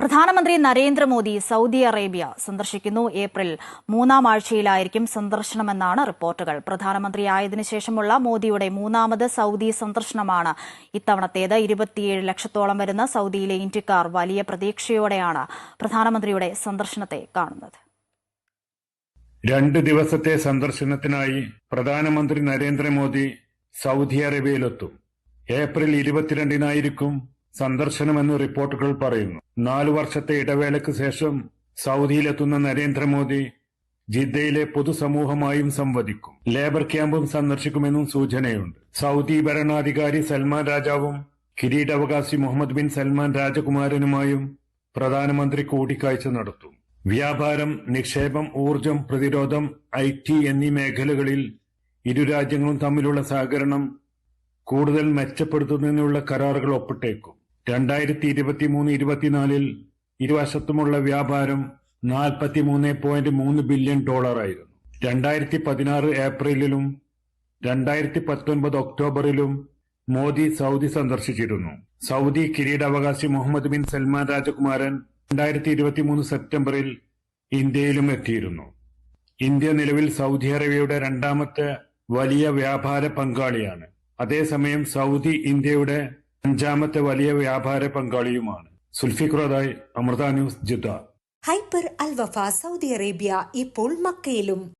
പ്രധാനമന്ത്രി Narendra Modi Saudi Arabia സന്ദർശിക്കുന്നു. April മൂന്നാം ആഴ്ചയിലായിരിക്കും സന്ദർശനമെന്നാണ് റിപ്പോർട്ടുകൾ. പ്രധാനമന്ത്രി ആയതിനു ശേഷമുള്ള മോദിയുടെ മൂന്നാമത് സൗദി സന്ദർശനമാണ് ഇത്തവണത്തേത്. ഇരുപത്തിയേഴ് ലക്ഷത്തോളം വരുന്ന സൗദിയിലെ ഇന്ത്യക്കാർ വലിയ പ്രതീക്ഷയോടെയാണ് പ്രധാനമന്ത്രിയുടെ സന്ദർശനത്തെ കാണുന്നത്. രണ്ട് ദിവസത്തെ സന്ദർശനത്തിനായി പ്രധാനമന്ത്രി നരേന്ദ്രമോദി സൗദി അറേബ്യയിലെത്തും. ഏപ്രിൽ ഇരുപത്തിരണ്ടിനായിരിക്കും സന്ദർശനമെന്ന് റിപ്പോർട്ടുകൾ പറയുന്നു. നാലു വർഷത്തെ ഇടവേളയ്ക്ക് ശേഷം സൗദിയിലെത്തുന്ന നരേന്ദ്രമോദി ജിദ്ദയിലെ പൊതുസമൂഹമായും സംവദിക്കും. ലേബർ ക്യാമ്പും സന്ദർശിക്കുമെന്നും സൂചനയുണ്ട്. സൗദി ഭരണാധികാരി സൽമാൻ രാജാവും കിരീടാവകാശി മുഹമ്മദ് ബിൻ സൽമാൻ രാജകുമാരനുമായും പ്രധാനമന്ത്രി കൂടിക്കാഴ്ച നടത്തും. വ്യാപാരം നിക്ഷേപം ഊർജം പ്രതിരോധം ഐ ടി എന്നീ മേഖലകളിൽ ഇരു രാജ്യങ്ങളും തമ്മിലുള്ള സഹകരണം കൂടുതൽ മെച്ചപ്പെടുത്തുന്നതിനുള്ള കരാറുകൾ ഒപ്പിട്ടേക്കും. രണ്ടായിരത്തി ഇരുപത്തി മൂന്ന് ഇരുപത്തിനാലിൽ ഇരുവശത്തുമുള്ള വ്യാപാരം നാൽപ്പത്തിമൂന്ന് പോയിന്റ് മൂന്ന് ബില്യൺ ഡോളറായിരുന്നു. രണ്ടായിരത്തി പതിനാറ് ഏപ്രിലിലും രണ്ടായിരത്തി പത്തൊൻപത് ഒക്ടോബറിലും മോദി സൗദി സന്ദർശിച്ചിരുന്നു. സൗദി കിരീടാവകാശി മുഹമ്മദ് ബിൻ സൽമാൻ രാജകുമാരൻ രണ്ടായിരത്തി ഇരുപത്തിമൂന്ന് സെപ്റ്റംബറിൽ ഇന്ത്യയിലും എത്തിയിരുന്നു. ഇന്ത്യ നിലവിൽ സൗദി അറേബ്യയുടെ രണ്ടാമത്തെ വലിയ വ്യാപാര പങ്കാളിയാണ്. അതേസമയം സൗദി ഇന്ത്യയുടെ അഞ്ചാമത്തെ വലിയ വ്യാപാര പങ്കാളിയുമാണ്. സുൽഫിഖ്രോദായ് Amrita news Jeddah. Hyper Al Wafa Saudi Arabia ഇപ്പോൾ മക്കയിലും.